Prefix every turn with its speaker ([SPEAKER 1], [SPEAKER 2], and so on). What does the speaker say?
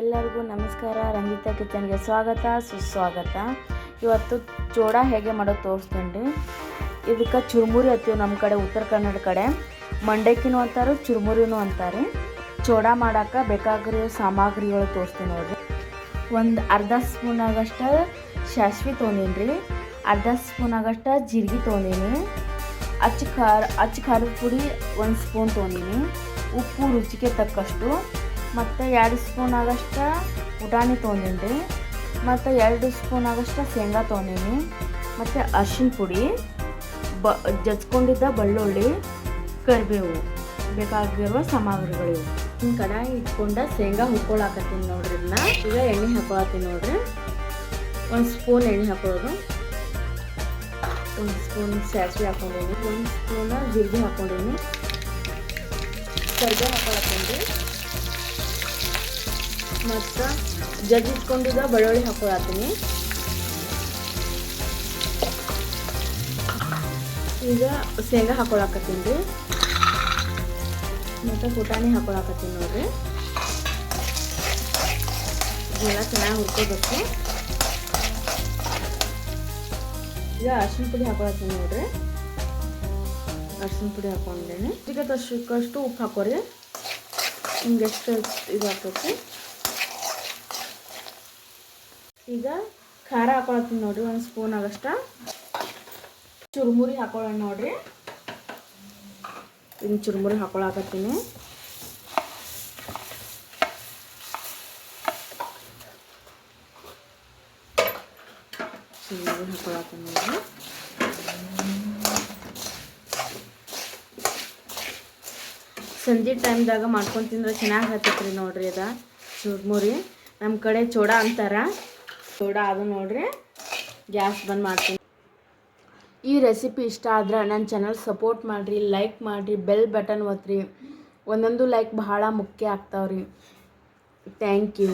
[SPEAKER 1] ಎಲ್ಲರಿಗೂ ನಮಸ್ಕಾರ. ರಂಜಿತಾ ಕಿಚನ್ಗೆ ಸ್ವಾಗತ, ಸುಸ್ವಾಗತ. ಇವತ್ತು ಚೋಡ ಹೇಗೆ ಮಾಡೋದು ತೋರಿಸ್ತೀನಿ. ರೀ ಇದಕ್ಕೆ ಚುರುಮುರಿ ಹತ್ತೀವಿ ನಮ್ಮ ಕಡೆ, ಉತ್ತರ ಕನ್ನಡ ಕಡೆ. ಮಂಡಕ್ಕಿನೂ ಅಂತಾರೆ, ಚುರುಮುರಿನೂ ಅಂತಾರೆ. ಚೋಡ ಮಾಡೋಕ್ಕೆ ಬೇಕಾಗಿರೋ ಸಾಮಗ್ರಿಗಳು ತೋರಿಸ್ತೀನಿ ನೋಡ್ರಿ. ಒಂದು ಅರ್ಧ ಸ್ಪೂನ್ ಆಗಷ್ಟು ಸಾಸ್ವಿ ತೊಗೊಂಡೀನಿ ರೀ ಅರ್ಧ ಸ್ಪೂನ್ ಆಗಷ್ಟು ಜೀರಿಗೆ ತೊಗೊಂಡೀನಿ. ಅಚ್ಚ ಖಾರ, ಅಚ್ಚ ಖಾರದ ಪುಡಿ ಒಂದು ಸ್ಪೂನ್ ತೊಗೊಂಡೀನಿ. ಉಪ್ಪು ರುಚಿಗೆ ತಕ್ಕಷ್ಟು. ಮತ್ತು ಎರಡು ಸ್ಪೂನ್ ಆಗಷ್ಟು ತೊಗೊಂಡೀನಿ. ರೀ ಮತ್ತು ಎರಡು ಸ್ಪೂನ್ ಆಗಷ್ಟು ಶೇಂಗಾ ತೊಗೊಂಡೀನಿ. ಮತ್ತು ಅರ್ಶಿನ ಪುಡಿ, ಬ, ಜಜ್ಕೊಂಡಿದ್ದ ಬೆಳ್ಳುಳ್ಳಿ, ಕರಿಬೇವು ಬೇಕಾಗಿರುವ ಸಾಮಗ್ರಿಗಳು ಹಿಂಗೆ ಕಡಾಯಿ ಇಟ್ಕೊಂಡು ಶೇಂಗಾ ಹುರ್ಕೊಳಕತ್ತೀನಿ ನೋಡ್ರಿ ಇದನ್ನ ಈಗ ಎಣ್ಣೆ ಹಾಕೊಳತ್ತೀನಿ ನೋಡ್ರಿ. ಒಂದು ಸ್ಪೂನ್ ಎಣ್ಣೆ ಹಾಕೊಳ್ಳೋದು ಒಂದು ಸ್ಪೂನ್ ಸಾಸಿವೆ ಹಾಕೊಂಡಿದ್ದೀನಿ ಒಂದು ಸ್ಪೂನ ಜೀರಿಗೆ ಹಾಕೊಂಡೀನಿ. ಕರಿಬೇವು ಹಾಕೊಳತ್ತೀನಿ. ಮತ್ತು ಜಜ್ಜಿಟ್ಕೊಂಡಿದ್ದ ಬೆಳ್ಳುಳ್ಳಿ ಹಾಕೊಳತ್ತೀನಿ. ಈಗ ಶೇಂಗಾ ಹಾಕೊಳಕತ್ತೀನಿ ರೀ. ಮತ್ತು ಪುಟಾಣಿ ಹಾಕೊಳಕತ್ತೀನಿ ನೋಡ್ರಿ. ಎಲ್ಲ ಚೆನ್ನಾಗಿ ಹುರ್ಕೋಬೇಕು. ಈಗ ಅರ್ಶಿನ ಪುಡಿ ಹಾಕೊಳತ್ತೀನಿ ನೋಡ್ರಿ. ಅರ್ಶಿನ ಪುಡಿ ಹಾಕೊಂಡೇನೆ. ಈಗ ತಷ್ಟಕ್ಕಷ್ಟು ಉಪ್ಪು ಹಾಕೋರಿ. ನಿಮ್ಗೆ ಎಷ್ಟು ಇದು ಹಾಕೈತಿ ಈಗ ಖಾರ ಹಾಕೊಳತ್ತೀನಿ ನೋಡ್ರಿ, ಒಂದು ಸ್ಪೂನ್ ಆಗಷ್ಟ. ಚುರುಮುರಿ ಹಾಕೊಳ್ಳೋಣ ನೋಡ್ರಿ. ಇನ್ನು ಚುರುಮುರಿ ಹಾಕೊಳಕತ್ತೀನಿ. ಚುರುಮುರಿ ಹಾಕೊಳತ್ತೀನಿ ನೋಡ್ರಿ. ಸಂಜೆ ಟೈಮ್ದಾಗ ಮಾಡ್ಕೊಂಡು ತಿಂದ್ರೆ ಚೆನ್ನಾಗಿ ಹತ್ತೈತ್ರಿ ನೋಡ್ರಿ ಅದ. ಚುರುಮುರಿ. ನಮ್ಮ ಕಡೆ ಚೋಡ ಅಂತಾರ. ಚೋಡ ಅದು ನೋಡ್ರಿ. ಗ್ಯಾಸ್ ಬಂದ್ ಮಾಡ್ತೀನಿ. ಈ ರೆಸಿಪಿ ಇಷ್ಟ ಆದ್ರೆ ನನ್ನ ಚಾನಲ್ ಸಪೋರ್ಟ್ ಮಾಡಿರಿ ಲೈಕ್ ಮಾಡಿರಿ ಬೆಲ್ ಬಟನ್ ಒತ್ತಿರಿ ಒಂದೊಂದು ಲೈಕ್ ಬಹಳ ಮುಖ್ಯ ಆಗ್ತಾವ್ರಿ. Thank you